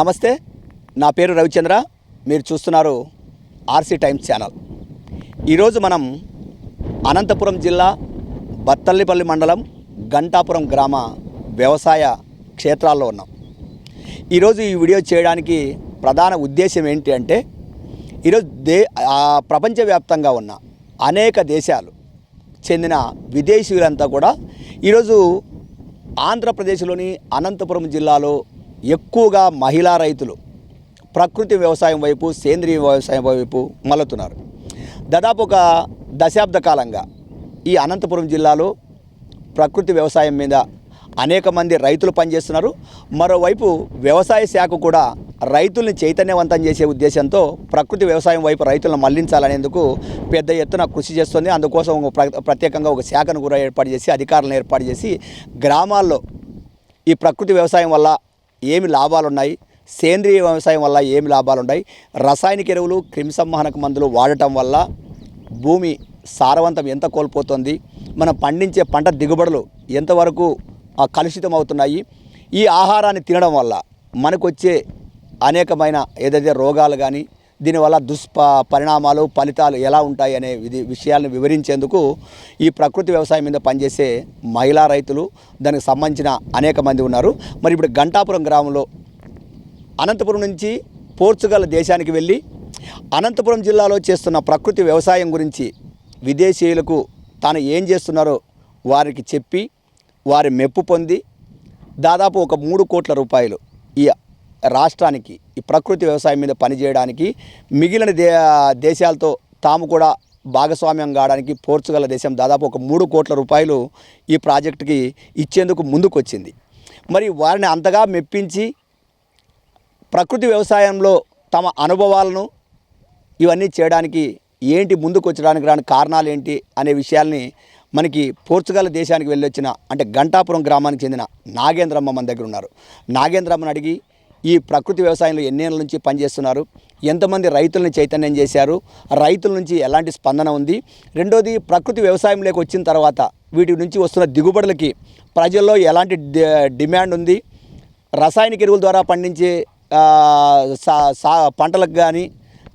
నమస్తే నా పేరు రవిచంద్ర మీరు చూస్తున్నారు ఆర్సీ టైమ్స్ ఛానల్. ఈరోజు మనం అనంతపురం జిల్లా బత్తల్లిపల్లి మండలం గంటాపురం గ్రామ వ్యవసాయ క్షేత్రాల్లో ఉన్నాం. ఈరోజు ఈ వీడియో చేయడానికి ప్రధాన ఉద్దేశం ఏంటి అంటే ఈరోజు దే ప్రపంచవ్యాప్తంగా ఉన్న అనేక దేశాలు చెందిన విదేశీయులంతా కూడా ఈరోజు ఆంధ్రప్రదేశ్లోని అనంతపురం జిల్లాలో ఎక్కువగా మహిళా రైతులు ప్రకృతి వ్యవసాయం వైపు సేంద్రీయ వ్యవసాయం వైపు మళ్ళుతున్నారు. దాదాపు ఒక దశాబ్ద కాలంగా ఈ అనంతపురం జిల్లాలో ప్రకృతి వ్యవసాయం మీద అనేక మంది రైతులు పనిచేస్తున్నారు. మరోవైపు వ్యవసాయ శాఖ కూడా రైతుల్ని చైతన్యవంతం చేసే ఉద్దేశంతో ప్రకృతి వ్యవసాయం వైపు రైతులను మళ్ళించాలనేందుకు పెద్ద ఎత్తున కృషి చేస్తుంది. అందుకోసం ప్ర- ప్రత్యేకంగా ఒక శాఖను కూడా ఏర్పాటు చేసి అధికారులను ఏర్పాటు చేసి గ్రామాల్లో ఈ ప్రకృతి వ్యవసాయం వల్ల ఏమి లాభాలు ఉన్నాయి సేంద్రియ వ్యవసాయం వల్ల ఏమి లాభాలు ఉన్నాయి రసాయనిక ఎరువులు క్రిమిసంహారక మందులు వాడటం వల్ల భూమి సారవంతం ఎంత కోల్పోతుంది? మనం పండించే పంట దిగుబడులు ఎంతవరకు కలుషితం అవుతున్నాయి ఈ ఆహారాన్ని తినడం వల్ల మనకు వచ్చే అనేకమైన ఏదైతే రోగాలు కానీ దీనివల్ల దుష్ప పరిణామాలు ఫలితాలు ఎలా ఉంటాయి అనే ఇది విషయాలను వివరించేందుకు ఈ ప్రకృతి వ్యవసాయం మీద పనిచేసే మహిళా రైతులు దానికి సంబంధించిన అనేక మంది ఉన్నారు. మరి ఇప్పుడు గంటాపురం గ్రామంలో అనంతపురం నుంచి పోర్చుగల్ దేశానికి వెళ్ళి అనంతపురం జిల్లాలో చేస్తున్న ప్రకృతి వ్యవసాయం గురించి విదేశీయులకు తాను ఏం చేస్తున్నారో వారికి చెప్పి వారి మెప్పు పొంది దాదాపు ఒక మూడు కోట్ల రూపాయలు ఈ రాష్ట్రానికి ఈ ప్రకృతి వ్యవసాయం మీద పనిచేయడానికి మిగిలిన దే దేశాలతో తాము కూడా భాగస్వామ్యం కావడానికి పోర్చుగల్ దేశం దాదాపు ఒక మూడు కోట్ల రూపాయలు ఈ ప్రాజెక్టుకి ఇచ్చేందుకు ముందుకొచ్చింది. మరి వారిని అంతగా మెప్పించి ప్రకృతి వ్యవసాయంలో తమ అనుభవాలను ఇవన్నీ చేయడానికి ఏంటి ముందుకు వచ్చడానికి రాని కారణాలు ఏంటి అనే విషయాల్ని మనకి పోర్చుగల్ దేశానికి వెళ్ళొచ్చిన అంటే గంటాపురం గ్రామానికి చెందిన నాగేంద్రమ్మ మన దగ్గర ఉన్నారు. నాగేంద్రమ్మని అడిగి ఈ ప్రకృతి వ్యవసాయంలో ఎన్నేళ్ళ నుంచి పనిచేస్తున్నారు? ఎంతమంది రైతులను చైతన్యం చేశారు? రైతుల నుంచి ఎలాంటి స్పందన ఉంది? రెండోది ప్రకృతి వ్యవసాయంలోకి వచ్చిన తర్వాత వీటి నుంచి వస్తున్న దిగుబడులకి ప్రజల్లో ఎలాంటి డిమాండ్ ఉంది? రసాయనిక ఎరువుల ద్వారా పండించే సా సా పంటలకు కానీ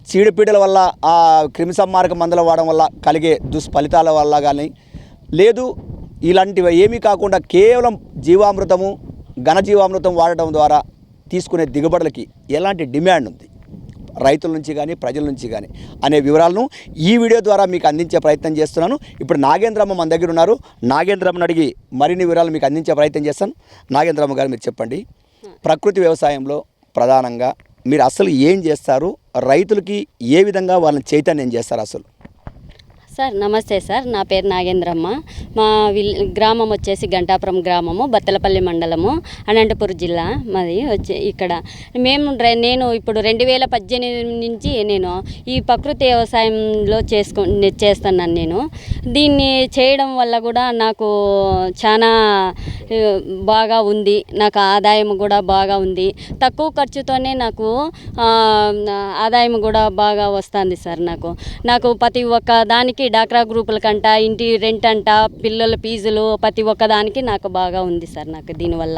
చీడపీడల వల్ల ఆ క్రిమిసంహారక మందులు వాడడం వల్ల కలిగే దుష్ఫలితాల వల్ల కానీ లేదు ఇలాంటివి ఏమీ కాకుండా కేవలం జీవామృతము ఘనజీవామృతం వాడటం ద్వారా తీసుకునే దిగుబడులకి ఎలాంటి డిమాండ్ ఉంది? రైతుల నుంచి కానీ ప్రజల నుంచి కానీ అనే వివరాలను ఈ వీడియో ద్వారా మీకు అందించే ప్రయత్నం చేస్తున్నాను. ఇప్పుడు నాగేంద్రమ్మ మన దగ్గర ఉన్నారు. నాగేంద్రమ్మను అడిగి మరిన్ని వివరాలు మీకు అందించే ప్రయత్నం చేస్తాను. నాగేంద్రమ్మ గారు మీరు చెప్పండి. ప్రకృతి వ్యవసాయంలో ప్రధానంగా మీరు అసలు ఏం చేస్తారు? రైతులకి ఏ విధంగా వాళ్ళని చైతన్యం చేస్తారు అసలు? సార్ నమస్తే సార్. నా పేరు నాగేంద్రమ్మ. మా విల్ గ్రామం వచ్చేసి గంటాపురం గ్రామము బత్తలపల్లి మండలము అనంతపురం జిల్లా మాది వచ్చి ఇక్కడ. మేము రె- నేను ఇప్పుడు రెండు వేల పద్దెనిమిది నుంచి నేను ఈ ప్రకృతి వ్యవసాయంలో చేసుకో చేస్తున్నాను నేను. దీన్ని చేయడం వల్ల కూడా నాకు చాలా బాగా ఉంది. నాకు ఆదాయం కూడా బాగా ఉంది. తక్కువ ఖర్చుతోనే నాకు ఆదాయం కూడా బాగా వస్తుంది సార్ నాకు. నాకు ప్రతి ఒక్క దానికి డాక్రా గ్రూపుల కంట ఇంటి రెంట్ అంట పిల్లల ఫీజులు ప్రతి ఒక్క దానికి నాకు బాగా ఉంది సార్ నాకు దీనివల్ల.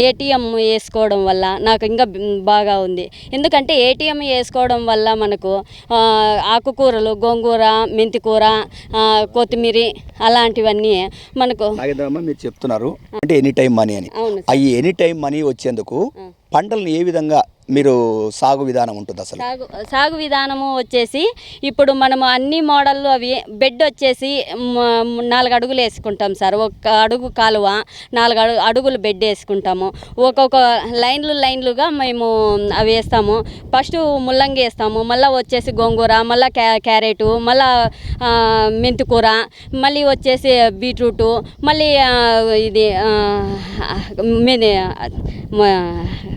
ఏటీఎం వేసుకోవడం వల్ల నాకు ఇంకా బాగా ఉంది. ఎందుకంటే ఏటీఎం వేసుకోవడం వల్ల మనకు ఆకుకూరలు గోంగూర మెంతికూర కొత్తిమీర అలాంటివన్నీ మనకు మీరు చెప్తున్నారు. అంటే ఎనీ టైం మనీ అని. అవును ఎనీ టైం మనీ వచ్చేందుకు పంటలను ఏ విధంగా మీరు సాగు విధానం ఉంటుంది అసలు? సాగు సాగు విధానము వచ్చేసి ఇప్పుడు మనము అన్ని మోడళ్ళు అవి బెడ్ వచ్చేసి నాలుగు అడుగులు వేసుకుంటాం సార్. ఒక అడుగు కాలువ నాలుగు అడుగు అడుగులు బెడ్ వేసుకుంటాము. ఒక్కొక్క లైన్లు లైన్లుగా మేము అవి వేస్తాము. ఫస్ట్ ముల్లంగి వేస్తాము మళ్ళీ వచ్చేసి గోంగూర మళ్ళీ క్యా క్యారెటు మళ్ళీ మెంతికూర మళ్ళీ వచ్చేసి బీట్రూటు మళ్ళీ ఇది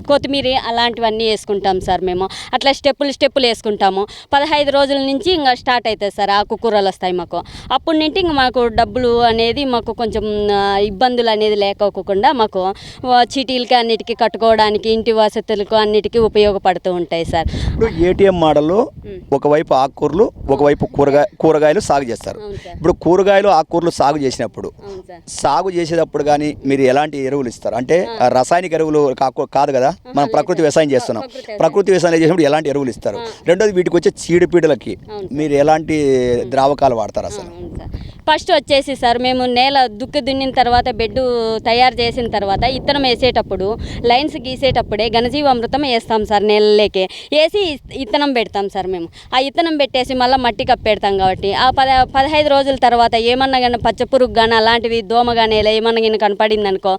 కొత్తిమీర అలాంటివన్నీ అవన్నీ వేసుకుంటాం సార్ మేము. అట్లా స్టెప్పులు స్టెప్పులు వేసుకుంటాము. పదహైదు రోజుల నుంచి ఇంకా స్టార్ట్ అవుతుంది సార్ ఆకుకూరలు వస్తాయి మాకు. అప్పటి నుండి ఇంక మాకు డబ్బులు అనేది మాకు కొంచెం ఇబ్బందులు అనేది లేకోకుండా మాకు చీటీలకి అన్నిటికీ కట్టుకోవడానికి ఇంటి వసతులకు అన్నిటికీ ఉపయోగపడుతూ ఉంటాయి సార్. ఇప్పుడు ఏటీఎం మోడల్లో ఒకవైపు ఆకుకూరలు ఒకవైపు కూరగాయ కూరగాయలు సాగు చేస్తారు. ఇప్పుడు కూరగాయలు ఆకుకూరలు సాగు చేసినప్పుడు సాగు చేసేటప్పుడు కానీ మీరు ఎలాంటి ఎరువులు ఇస్తారు? అంటే రాసాయనిక ఎరువులు కాదు కదా? మనం ప్రకృతి వ్యవసాయం చేస్తున్నాం. ప్రకృతి వ్యవసాయం. చేసినప్పుడు ఎలాంటి ఎరువులు ఇస్తారు? రెండోది వీటికి వచ్చే చీడపీడలకి మీరు ఎలాంటి ద్రావకాలు వాడతారు అసలు? ఫస్ట్ వచ్చేసి సార్ మేము నేల దుక్కి దున్నిన తర్వాత బెడ్ తయారు చేసిన తర్వాత ఇత్తనం వేసేటప్పుడు లైన్స్ గీసేటప్పుడే ఘనజీవామృతం వేస్తాం సార్ నేలలోకి. వేసి ఇత్తనం పెడతాం సార్ మేము. ఆ ఇత్తనం పెట్టేసి మళ్ళీ మట్టి కప్పెడతాం కాబట్టి ఆ పద పదహైదు రోజుల తర్వాత ఏమన్నా కానీ పచ్చపురుగు కానీ అలాంటివి దోమ కానీ ఇలా ఏమన్నా కానీ కనపడింది అనుకో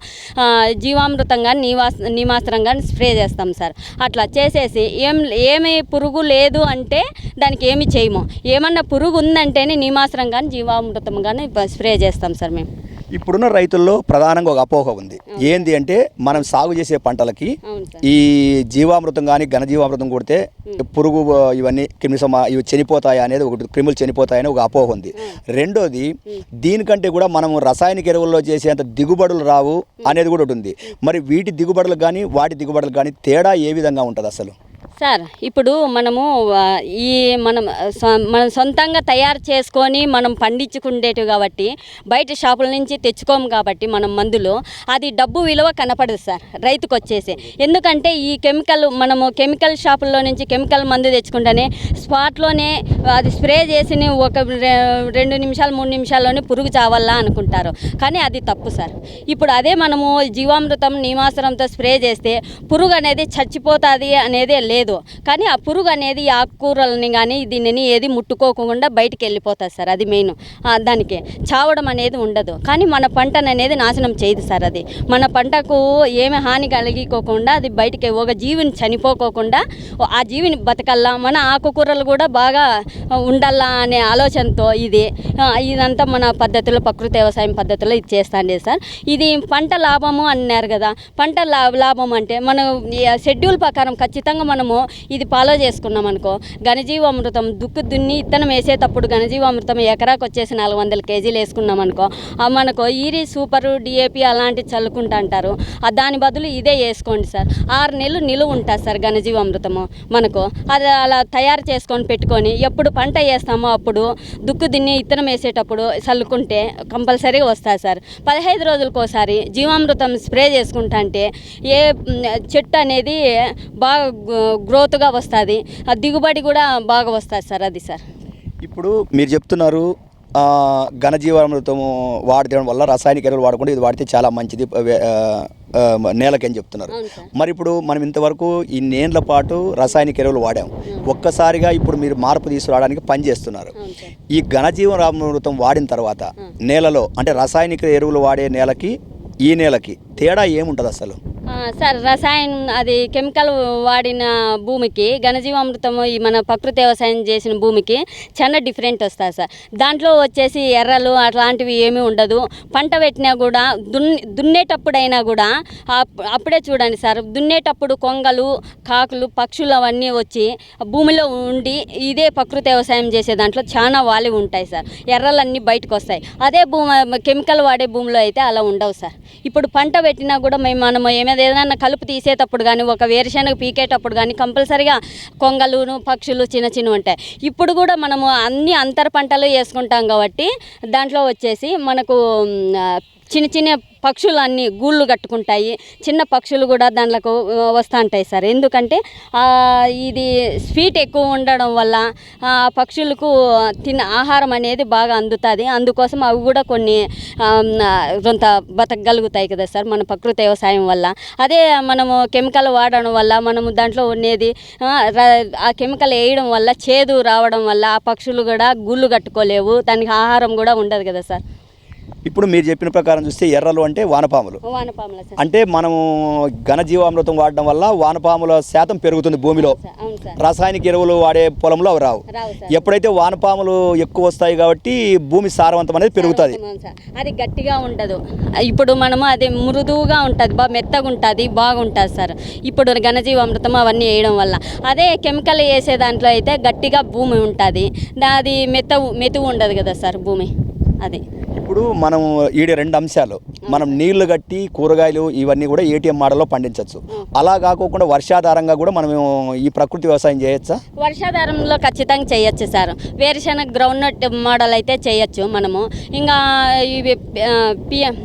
జీవామృతం కానీ నీవాస్ నీమాస్త్రం కానీ స్ప్రే చేస్తాం సార్. అట్లా చేసేసి ఏం ఏమి పురుగు లేదు అంటే దానికి ఏమి చేయము. ఏమన్నా పురుగు ఉందంటేనే నీమాస్త్రం కానీ జీవామృతం కానీ స్ప్రే చేస్తాం సార్ మేము. ఇప్పుడున్న రైతుల్లో ప్రధానంగా ఒక అపోహ ఉంది. ఏంది అంటే మనం సాగు చేసే పంటలకి ఈ జీవామృతం కానీ ఘనజీవామృతం కొడితే పురుగు ఇవన్నీ క్రిమి సమా ఇవి చనిపోతాయి అనేది ఒకటి క్రిములు చనిపోతాయని ఒక అపోహ ఉంది. రెండోది దీనికంటే కూడా మనం రసాయనిక ఎరువుల్లో చేసేంత దిగుబడులు రావు అనేది కూడా ఉంది. మరి వీటి దిగుబడులకు కానీ వాటి దిగుబడులకు కానీ తేడా ఏ విధంగా ఉంటుంది అసలు సార్ ఇప్పుడు మనము ఈ మనం మనం సొంతంగా తయారు చేసుకొని మనం పండించుకుండేటివి కాబట్టి బయట షాపుల నుంచి తెచ్చుకోము కాబట్టి మనం మందులు అది డబ్బు విలువ కనపడదు సార్ రైతుకు వచ్చేసి ఎందుకంటే ఈ కెమికల్ మనము కెమికల్ షాపుల్లో నుంచి కెమికల్ మందు తెచ్చుకుంటేనే స్పాట్లోనే అది స్ప్రే చేసి ఒక రె- రెండు నిమిషాలు మూడు నిమిషాల్లోనే పురుగు చావల్లా అనుకుంటారు. కానీ అది తప్పు సార్. ఇప్పుడు అదే మనము జీవామృతం నీమాసరంతో స్ప్రే చేస్తే పురుగు అనేది చచ్చిపోతుంది అనేది లేదు. కానీ ఆ పురుగు అనేది ఆకుకూరలని కానీ దీనిని ఏది ముట్టుకోకుండా బయటికి వెళ్ళిపోతుంది సార్. అది మెయిన్. దానికి చావడం అనేది ఉండదు. కానీ మన పంటను అనేది నాశనం చేయదు సార్ అది. మన పంటకు ఏమి హాని కలిగికోకుండా అది బయటికి ఒక జీవిని చనిపోకోకుండా ఆ జీవిని బతకల్లా. మన ఆకుకూరలు కూడా బాగా ఉండాలా అనే ఆలోచనతో ఇది. ఇదంతా మన పద్ధతిలో ప్రకృతి వ్యవసాయం పద్ధతిలో ఇది చేస్తాండి సార్. ఇది పంట లాభము అన్నారు కదా. పంట లాభం అంటే మనం షెడ్యూల్ ప్రకారం ఖచ్చితంగా మనము ఇది ఫాలో చేసుకున్నాం అనుకో. ఘనజీవామృతం దుక్కు దున్ని ఇత్తనం వేసేటప్పుడు ఘనజీవామృతం ఎకరాకు వచ్చేసి నాలుగు వందల కేజీలు వేసుకున్నాం అనుకో. మనకు ఈరి సూపర్ డిఏపి అలాంటివి చల్లుకుంటా అంటారు. దాని బదులు ఇదే వేసుకోండి సార్. ఆరు నెలలు నిలువ ఉంటుంది సార్ ఘనజీవామృతము మనకు. అది అలా తయారు చేసుకొని పెట్టుకొని ఎప్పుడు పంట వేస్తామో అప్పుడు దుక్కు దిన్ని ఇత్తనం వేసేటప్పుడు చల్లుకుంటే కంపల్సరీగా వస్తుంది సార్. పదహైదు రోజులకు ఒకసారి జీవామృతం స్ప్రే చేసుకుంటా అంటే ఏ చెట్టు అనేది బాగా గ్రోత్గా వస్తుంది. ఆ దిగుబడి కూడా బాగా వస్తుంది సార్ అది సార్. ఇప్పుడు మీరు చెప్తున్నారు ఆ, ఘనజీవామృతము వాడడం వల్ల రాసాయనిక ఎరువులు వాడకుండా ఇది వాడితే చాలా మంచిది ఆ, నేలకని చెప్తున్నారు. మరి ఇప్పుడు మనం ఇంతవరకు ఈ నేండ్ల పాటు రాసాయనిక ఎరువులు వాడాం. ఒక్కసారిగా ఇప్పుడు మీరు మార్పు తీసుకురావడానికి పని చేస్తున్నారు. అవును సార్. ఈ ఘనజీవనామృతం వాడిన తర్వాత నేలలో అంటే రాసాయనిక ఎరువులు వాడే నేలకి ఈ నేలకి తేడా ఏముంటుంది అసలు సార్ రసాయనం అది కెమికల్ వాడిన భూమికి ఘనజీవామృతము ఈ మన ప్రకృతి వ్యవసాయం చేసిన భూమికి చాలా డిఫరెంట్ వస్తుంది సార్. దాంట్లో వచ్చేసి ఎర్రలు అట్లాంటివి ఏమీ ఉండదు. పంట పెట్టినా కూడా దున్ దున్నేటప్పుడైనా కూడా అప్- అప్పుడే చూడండి సార్ దున్నేటప్పుడు కొంగలు కాకులు పక్షులు అవన్నీ వచ్చి భూమిలో ఉండి ఇదే ప్రకృతి వ్యవసాయం చేసే దాంట్లో చాలా వాలి ఉంటాయి సార్. ఎర్రలన్నీ బయటకు వస్తాయి. అదే భూమి కెమికల్ వాడే భూమిలో అయితే అలా ఉండవు సార్. ఇప్పుడు పంట పెట్టినా కూడా మేము మనం ఏమైనా ఏదైనా కలుపు తీసేటప్పుడు కానీ ఒక వేరుశనగ పీకేటప్పుడు కానీ కంపల్సరిగా కొంగలును పక్షులు చిన్న చిన్న ఉంటాయి. ఇప్పుడు కూడా మనము అన్ని అంతర పంటలు వేసుకుంటాం కాబట్టి దాంట్లో వచ్చేసి మనకు చిన్న చిన్న పక్షులు అన్నీ గూళ్ళు కట్టుకుంటాయి. చిన్న పక్షులు కూడా దాంట్లోకి వస్తూ ఉంటాయి సార్. ఎందుకంటే ఇది స్వీట్ ఎక్కువ ఉండడం వల్ల ఆ పక్షులకు తిన్న ఆహారం అనేది బాగా అందుతుంది. అందుకోసం అవి కూడా కొన్ని కొంత బతకగలుగుతాయి కదా సార్ మన ప్రకృతి వ్యవసాయం వల్ల. అదే మనము కెమికల్ వాడడం వల్ల మనము దాంట్లో ఉండేది ఆ కెమికల్ వేయడం వల్ల చేదు రావడం వల్ల ఆ పక్షులు కూడా గూళ్ళు కట్టుకోలేవు. దానికి ఆహారం కూడా ఉండదు కదా సార్. ఇప్పుడు మీరు చెప్పిన ప్రకారం చూస్తే ఎర్రలు అంటే వానపాములు. అంటే మనము ఘనజీవామృతం వాడడం వల్ల వానపాముల శాతం పెరుగుతుంది భూమిలో. రాసాయనిక ఎరువులు వాడే పొలంలో అవి రావు. ఎప్పుడైతే వానపాములు ఎక్కువ వస్తాయి కాబట్టి భూమి సారవంతం అనేది పెరుగుతుంది. అది గట్టిగా ఉండదు. ఇప్పుడు మనము అది మృదువుగా ఉంటుంది బాగా మెత్తగా ఉంటుంది బాగుంటుంది సార్. ఇప్పుడు ఘనజీవామృతం అవన్నీ వేయడం వల్ల. అదే కెమికల్ వేసే దాంట్లో అయితే గట్టిగా భూమి ఉంటుంది. అది మెత్తవు మెతువు ఉండదు కదా సార్ భూమి. అది. ఇప్పుడు మనం ఈడ రెండు అంశాలు. మనం నీళ్ళు కట్టి కూరగాయలు ఇవన్నీ కూడా ఏటీఎం మోడల్లో పండించవచ్చు అలా కాకోకుండా వర్షాధారంగా కూడా మనం ఈ ప్రకృతి వ్యవసాయం చేయొచ్చా? వర్షాధారంలో ఖచ్చితంగా చేయొచ్చు సార్. వేరుశనగ గ్రౌండ్ నట్ మోడల్ అయితే చేయొచ్చు మనము. ఇంకా ఇవి పిఎం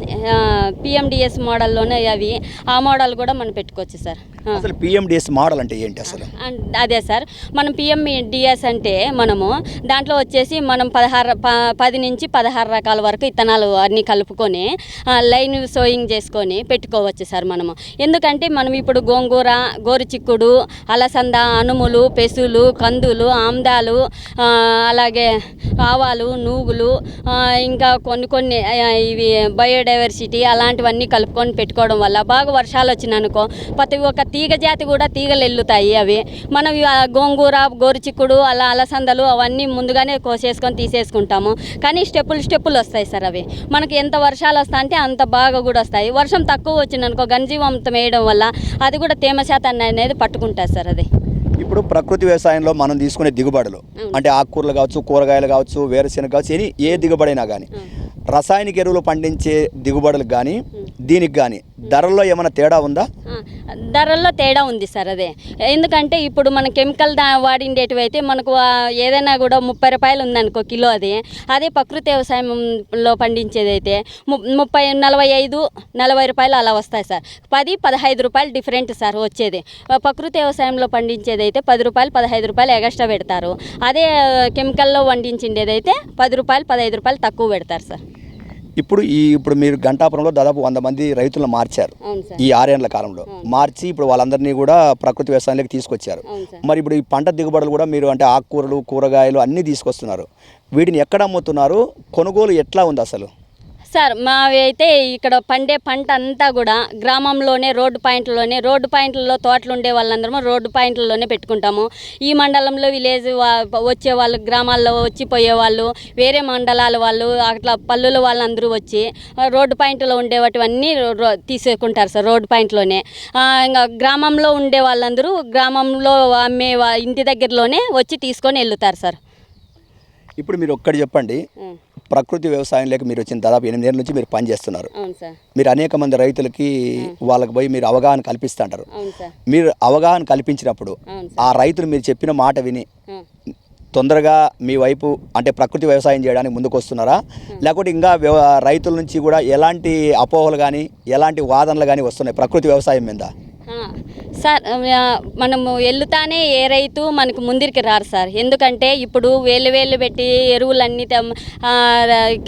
పిఎండిఎస్ మోడల్లోనే అవి ఆ మోడల్ కూడా మనం పెట్టుకోవచ్చు సార్. ఆ. అసలు పిఎండిఎస్ మోడల్ అంటే ఏంటి అసలు? అన్- అదే సార్. మనం పిఎం డిఎస్ అంటే మనము దాంట్లో వచ్చేసి మనం పదహారు ప- పది నుంచి పదహారు రకాల వరకు ఇత్తనాలు అన్నీ కలుపుకొని లైన్ సోయింగ్ చేసుకొని పెట్టుకోవచ్చు సార్ మనము. ఎందుకంటే మనం ఇప్పుడు గోంగూర గోరుచిక్కుడు అలసంద అనుములు పెసులు కందులు ఆమ్దాలు అలాగే ఆవాలు నూగులు ఇంకా కొన్ని కొన్ని ఇవి బయోడైవర్సిటీ అలాంటివన్నీ కలుపుకొని పెట్టుకోవడం వల్ల బాగా వర్షాలు వచ్చిననుకో ప్రతి ఒక్క తీగ జాతి కూడా తీగలు ఎల్లుతాయి అవి. మనం గోంగూర గోరుచిక్కుడు అలా అలసందలు అవన్నీ ముందుగానే కోసేసుకొని తీసేసుకుంటాము. కానీ స్టెప్పులు స్టెప్పులు వస్తాయి సార్ అవి. మనకి ఎంత వర్షాలు వస్తాయంటే అంత బాగా కూడా వస్తాయి. వర్షం తక్కువ వచ్చిందనుకో గంజీవంతం వేయడం వల్ల అది కూడా తేమ శాతాన్ని అనేది పట్టుకుంటుంది సార్ అది. ఇప్పుడు ప్రకృతి వ్యవసాయంలో మనం తీసుకునే దిగుబడులు. అంటే ఆకుకూరలు కావచ్చు కూరగాయలు కావచ్చు వేరుశెనగ కావచ్చు ఎనీ ఏ దిగుబడైనా కానీ రసాయనిక ఎరువులు పండించే దిగుబడులకు కానీ దీనికి కానీ ధరల్లో ఏమైనా తేడా ఉందా? ధరల్లో తేడా ఉంది సార్ అదే. ఎందుకంటే ఇప్పుడు మన కెమికల్ దా వాడిండేటివి అయితే మనకు ఏదైనా కూడా ముప్పై రూపాయలు ఉందనుకో కిలో అది. అదే ప్రకృతి వ్యవసాయంలో పండించేది అయితే ముప్పై నలభై ఐదు నలభై రూపాయలు అలా వస్తాయి సార్. పది పదహైదు రూపాయలు డిఫరెంట్ సార్ వచ్చేది. ప్రకృతి వ్యవసాయంలో పండించేది అయితే పది రూపాయలు పదహైదు రూపాయలు ఎగస్ట్రా పెడతారు. అదే కెమికల్లో వండించిండేది అయితే పది రూపాయలు పదహైదు రూపాయలు తక్కువ పెడతారు సార్. ఇప్పుడు ఈ ఇప్పుడు మీరు గంటాపురంలో దాదాపు వంద మంది రైతులను మార్చారు ఈ ఆరేళ్ళ కాలంలో. మార్చి ఇప్పుడు వాళ్ళందరినీ కూడా ప్రకృతి వ్యవసాయంలోకి తీసుకొచ్చారు. మరి ఇప్పుడు ఈ పంట దిగుబడులు కూడా మీరు అంటే ఆకుకూరలు కూరగాయలు అన్నీ తీసుకొస్తున్నారు. వీటిని ఎక్కడ అమ్ముతున్నారు? కొనుగోలు ఎట్లా ఉంది అసలు? సార్ మావి అయితే ఇక్కడ పండే పంట అంతా కూడా గ్రామంలోనే రోడ్డు పాయింట్లోనే రోడ్డు పాయింట్లలో తోటలు ఉండే వాళ్ళందరము రోడ్డు పాయింట్లలోనే పెట్టుకుంటాము. ఈ మండలంలో విలేజ్ వచ్చే వాళ్ళు గ్రామాల్లో వచ్చి పోయే వాళ్ళు వేరే మండలాల వాళ్ళు అట్లా పల్లెల వాళ్ళందరూ వచ్చి రోడ్డు పాయింట్లో ఉండేవటివన్నీ తీసుకుంటారు సార్ రోడ్డు పాయింట్లోనే. ఇంకా గ్రామంలో ఉండే వాళ్ళందరూ గ్రామంలో అమ్మే ఇంటి దగ్గరలోనే వచ్చి తీసుకొని వెళ్తారు సార్. ఇప్పుడు మీరు ఒక్కటి చెప్పండి. ప్రకృతి వ్యవసాయంలోకి మీరు వచ్చిన దాదాపు ఎనిమిదేళ్ళ నుంచి మీరు పనిచేస్తున్నారు. మీరు అనేక మంది రైతులకి వాళ్ళకి పోయి మీరు అవగాహన కల్పిస్తుంటారు. మీరు అవగాహన కల్పించినప్పుడు ఆ రైతులు మీరు చెప్పిన మాట విని తొందరగా మీ వైపు అంటే ప్రకృతి వ్యవసాయం చేయడానికి ముందుకు వస్తున్నారా లేకపోతే ఇంకా రైతుల నుంచి కూడా ఎలాంటి అపోహలు కానీ ఎలాంటి వాదనలు కానీ వస్తున్నాయి ప్రకృతి వ్యవసాయం మీద? సార్ మనము వెళ్తానే ఏ రైతు మనకు ముందరికి రారు సార్. ఎందుకంటే ఇప్పుడు వేలు వేలు పెట్టి ఎరువులన్నీ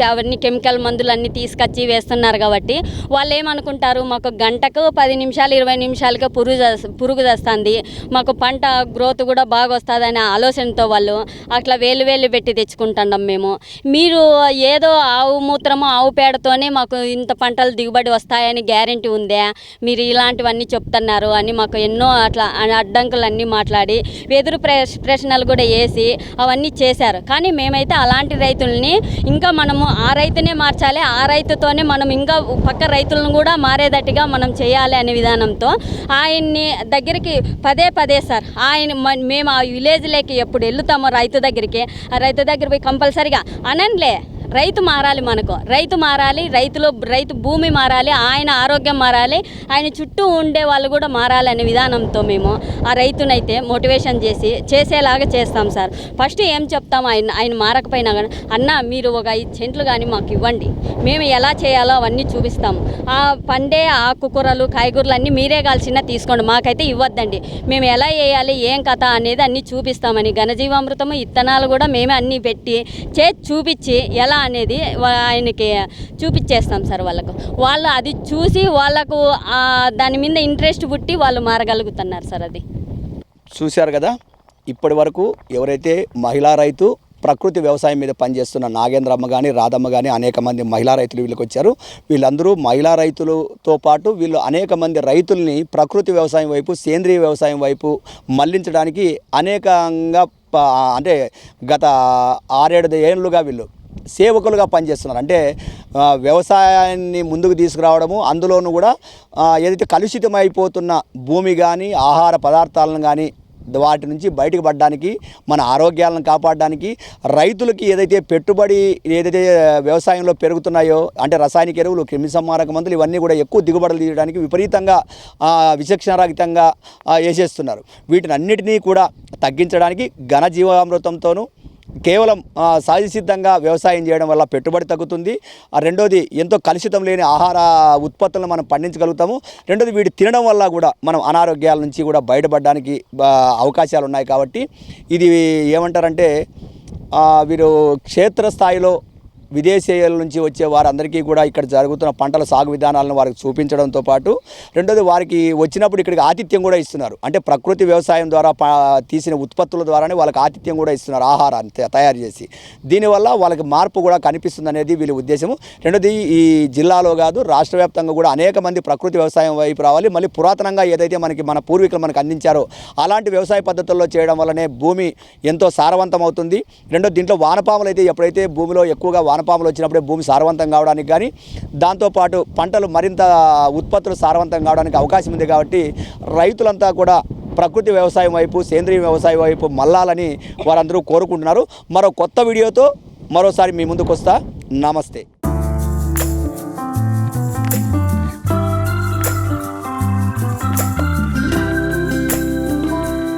అవన్నీ కెమికల్ మందులు అన్నీ తీసుకొచ్చి వేస్తున్నారు కాబట్టి వాళ్ళు ఏమనుకుంటారు మాకు గంటకు పది నిమిషాలు ఇరవై నిమిషాలకే పురుగు పురుగు తెస్తుంది మాకు పంట గ్రోత్ కూడా బాగా వస్తుంది అనే ఆలోచనతో వాళ్ళు అట్లా వేలు వేలు పెట్టి తెచ్చుకుంటున్నాం మేము. మీరు ఏదో ఆవు మూత్రము ఆవు పేడతోనే మాకు ఇంత పంటలు దిగుబడి వస్తాయని గ్యారంటీ ఉందా? మీరు ఇలాంటివన్నీ చెప్తున్నారు అని మాకు ఎన్నో అట్లా అడ్డంకులు అడ్డంకులన్నీ మాట్లాడి వెదురు ప్రశ్ ప్రశ్నలు కూడా వేసి అవన్నీ చేశారు. కానీ మేమైతే అలాంటి రైతుల్ని ఇంకా మనము ఆ రైతునే మార్చాలి ఆ రైతుతోనే మనం ఇంకా పక్క రైతులను కూడా మారేటట్టుగా మనం చేయాలి అనే విధానంతో ఆయన్ని దగ్గరికి పదే పదే సార్ ఆయన మేము ఆ విలేజ్లోకి ఎప్పుడు వెళ్తామో రైతు దగ్గరికి ఆ రైతు దగ్గర పోయి కంపల్సరిగా అనంలే రైతు మారాలి మనకు. రైతు మారాలి రైతులో రైతు భూమి మారాలి ఆయన ఆరోగ్యం మారాలి ఆయన చుట్టూ ఉండే వాళ్ళు కూడా మారాలి అనే విధానంతో మేము ఆ రైతునైతే మోటివేషన్ చేసి చేసేలాగా చేస్తాం సార్. ఫస్ట్ ఏం చెప్తాం? ఆయన ఆయన మారకపోయినా కానీ అన్న మీరు ఒక ఐదు సెంట్లు కానీ మాకు ఇవ్వండి. మేము ఎలా చేయాలో అవన్నీ చూపిస్తాం. ఆ పండే ఆకుకూరలు కాయగూరలు అన్నీ మీరే కాల్సిన తీసుకోండి. మాకైతే ఇవ్వద్దండి. మేము ఎలా వేయాలి ఏం కథ అనేది అన్నీ చూపిస్తామని ఘనజీవామృతము ఇత్తనాలు కూడా మేమే అన్నీ పెట్టి చేసి చూపించి ఎలా అనేది ఆయనకి చూపించేస్తాం సార్ వాళ్ళకు. వాళ్ళు అది చూసి వాళ్ళకు దాని మీద ఇంట్రెస్ట్ పుట్టి వాళ్ళు మారగలుగుతున్నారు సార్ అది. చూశారు కదా ఇప్పటి వరకు ఎవరైతే మహిళా రైతు ప్రకృతి వ్యవసాయం మీద పనిచేస్తున్న నాగేంద్రమ్మ కానీ రాధమ్మ కానీ అనేక మంది మహిళా రైతులు వీళ్ళకి వచ్చారు. వీళ్ళందరూ మహిళా రైతులతో పాటు వీళ్ళు అనేక మంది రైతుల్ని ప్రకృతి వ్యవసాయం వైపు సేంద్రియ వ్యవసాయం వైపు మళ్ళించడానికి అనేకంగా అంటే గత ఆరేడు ఏళ్ళుగా వీళ్ళు సేవకులుగా పనిచేస్తున్నారు. అంటే వ్యవసాయాన్ని ముందుకు తీసుకురావడము అందులోనూ కూడా ఏదైతే కలుషితమైపోతున్న భూమి కానీ ఆహార పదార్థాలను కానీ వాటి నుంచి బయటకు పడడానికి మన ఆరోగ్యాలను కాపాడడానికి రైతులకి ఏదైతే పెట్టుబడి ఏదైతే వ్యవసాయంలో పెరుగుతున్నాయో అంటే రసాయనిక ఎరువులు క్రిమిసంహారక మందులు ఇవన్నీ కూడా ఎక్కువ దిగుబడులు తీయడానికి విపరీతంగా విచక్షణరహితంగా విచక్షణారహితంగా వేసేస్తున్నారు. వీటిని అన్నిటినీ కూడా తగ్గించడానికి ఘన జీవామృతంతోనూ కేవలం సహజసిద్ధంగా వ్యవసాయం చేయడం వల్ల పెట్టుబడి తగ్గుతుంది. ఆ రెండోది ఎంతో కలుషితం లేని ఆహార ఉత్పత్తులను మనం పండించగలుగుతాము. రెండోది వీటి తినడం వల్ల కూడా మనం అనారోగ్యాల నుంచి కూడా బయటపడడానికి అవకాశాలు ఉన్నాయి కాబట్టి ఇది ఏమంటారంటే వీరు క్షేత్రస్థాయిలో విదేశీయుల నుంచి వచ్చే వారందరికీ కూడా ఇక్కడ జరుగుతున్న పంటల సాగు విధానాలను వారికి చూపించడంతో పాటు రెండోది వారికి వచ్చినప్పుడు ఇక్కడికి ఆతిథ్యం కూడా ఇస్తున్నారు. అంటే ప్రకృతి వ్యవసాయం ద్వారా తీసిన ఉత్పత్తుల ద్వారానే వాళ్ళకి ఆతిథ్యం కూడా ఇస్తున్నారు ఆహారాన్ని తయారు చేసి. దీనివల్ల వాళ్ళకి మార్పు కూడా కనిపిస్తుంది అనేది వీళ్ళ ఉద్దేశము. రెండోది ఈ జిల్లాలో కాదు రాష్ట్ర వ్యాప్తంగా కూడా అనేక మంది ప్రకృతి వ్యవసాయం వైపు రావాలి. మళ్ళీ పురాతనంగా ఏదైతే మనకి మన పూర్వీకులు మనకు అందించారో అలాంటి వ్యవసాయ పద్ధతుల్లో చేయడం వల్లనే భూమి ఎంతో సారవంతం అవుతుంది రెండో దీంట్లో వానపాములు అయితే ఎప్పుడైతే భూమిలో ఎక్కువగా వానపాములు వచ్చినప్పుడే భూమి సారవంతం కావడానికి కానీ దాంతోపాటు పంటలు మరింత ఉత్పత్తులు సారవంతం కావడానికి అవకాశం ఉంది కాబట్టి రైతులంతా కూడా ప్రకృతి వ్యవసాయం వైపు సేంద్రీయ వ్యవసాయం వైపు మళ్ళాలని వారందరూ కోరుకుంటున్నారు. మరో కొత్త వీడియోతో మరోసారి మీ ముందుకు వస్తా నమస్తే.